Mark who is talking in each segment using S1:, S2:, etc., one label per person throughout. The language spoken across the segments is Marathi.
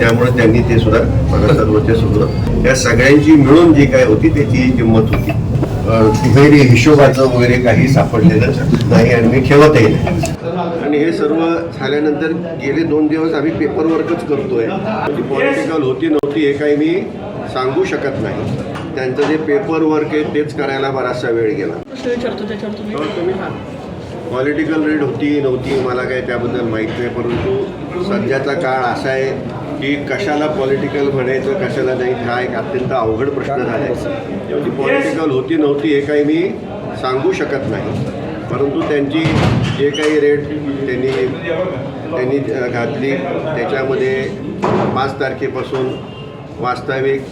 S1: त्यामुळे त्यांनी ते सुद्धा मला वर्चस्व सुद्धा त्या सगळ्यांची मिळून जी काय होती त्याची किंमत होती. अं, दुहेरी हिशोबाचं वगैरे काही सापडलेलं नाही आणि मी ठेवतही नाही. आणि हे सर्व झाल्यानंतर गेले दोन दिवस आम्ही पेपर वर्कच करतोय म्हणजे पॉलिटिकल होती नव्हती हे काही मी सांगू शकत नाही. त्यांचं जे पेपर वर्क आहे तेच करायला बराचसा वेळ गेला. पॉलिटिकल रेड होती नव्हती मला काही त्याबद्दल माहीत नाही परंतु सध्याचा काळ असा आहे की कशाला पॉलिटिकल म्हणायचं कशाला नाही? हा एक अत्यंत अवघड प्रश्न झाला आहे शेवटी पॉलिटिकल होती नव्हती हे काही मी सांगू शकत नाही. परंतु त्यांची जे काही रेट त्यांनी त्यांनी घातली त्याच्यामध्ये पाच तारखेपासून वास्तविक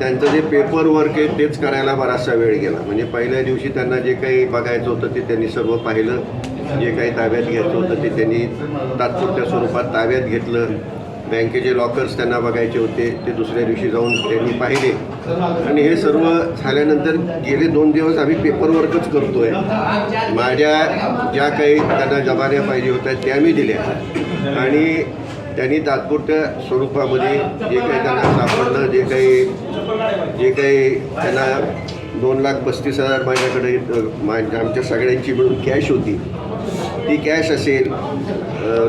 S1: त्यांचं जे पेपर वर्क आहे तेच करायला बराचसा वेळ गेला. म्हणजे पहिल्या दिवशी त्यांना जे काही बघायचं होतं ते त्यांनी सर्व पाहिलं. जे काही ताब्यात घ्यायचं होतं ते त्यांनी तात्पुरत्या स्वरूपात ताब्यात घेतलं. बँकेचे लॉकर्स त्यांना बघायचे होते ते दुसऱ्या दिवशी जाऊन त्यांनी पाहिले. आणि हे सर्व झाल्यानंतर गेले दोन दिवस आम्ही पेपरवर्कच करतो आहे माझ्या ज्या काही त्यांना जबान्या पाहिजे होत्या त्या मी दिल्या. आणि त्यांनी तात्पुरत्या स्वरूपामध्ये जे काही त्यांना सापडलं जे काही जे काही त्यांना दोन लाख पस्तीस हजार माझ्याकडे आमच्या सगळ्यांची मिळून कॅश होती. ती कॅश असेल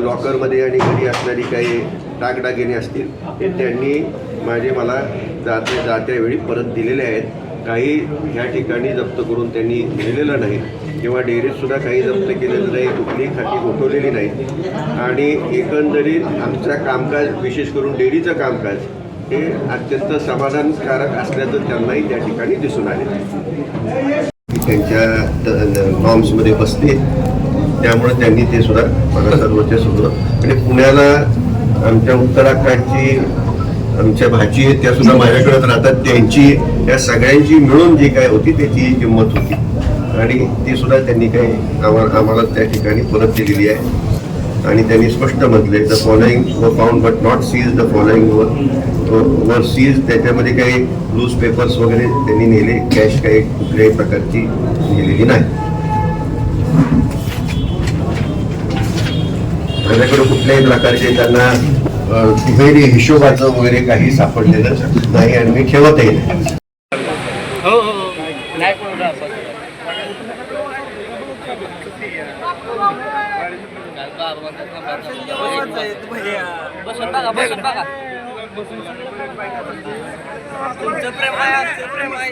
S1: लॉकरमध्ये आणि घरी असणारी काही दागदागिने असतील हे त्यांनी माझे मला जाते जात्या वेळी परत दिलेले आहेत. काही ह्या ठिकाणी जप्त करून त्यांनी दिलेलं नाही. किंवा डेअरीतसुद्धा काही जप्त केलेलं नाही कुठलीही खाती गोठवलेली नाही. आणि एकंदरीत आमचं कामकाज विशेष करून डेअरीचं कामकाज हे अत्यंत समाधानकारक असल्याचं त्यांनाही त्या ठिकाणी दिसून आले. त्यांच्या नॉर्म्समध्ये बसते त्यामुळे त्यांनी ते सुद्धा मला सर्वचे आणि पुण्याला आमच्या उत्तराखंडची आमच्या भाची आहेत त्या सुद्धा माझ्याकडेच राहतात. त्यांची या सगळ्यांची मिळून जी काय होती त्याची किंमत होती. आणि ती सुद्धा त्यांनी काही आम्हाला आम्हाला त्या ठिकाणी परत दिलेली आहे. आणि त्यांनी स्पष्ट म्हटले the following we found but not seize the following वर वर सीज त्याच्यामध्ये काही लूज पेपर्स वगैरे त्यांनी नेले. कॅश काही कुठल्याही प्रकारची नेलेली नाही. माझ्याकडे कुठल्याही प्रकारचे त्यांना दुहेरी हिशोबाचं वगैरे काही सापडलेलं नाही आणि मी ठेवतही नाही.
S2: हो, हो, हो. बसून बघा बसून बघा. तुमचं प्रेम आहे आमचं प्रेम आहे.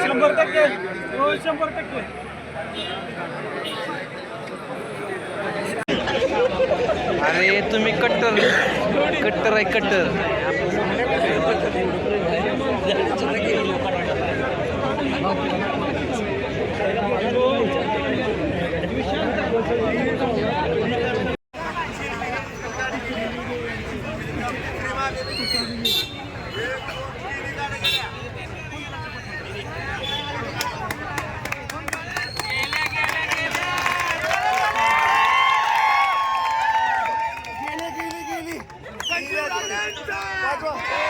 S2: शंभर टक्के. शंभर टक्के. अरे तुम्ही कट्टर. कट्टर आहे कट्टर. 谢谢，谢谢，来。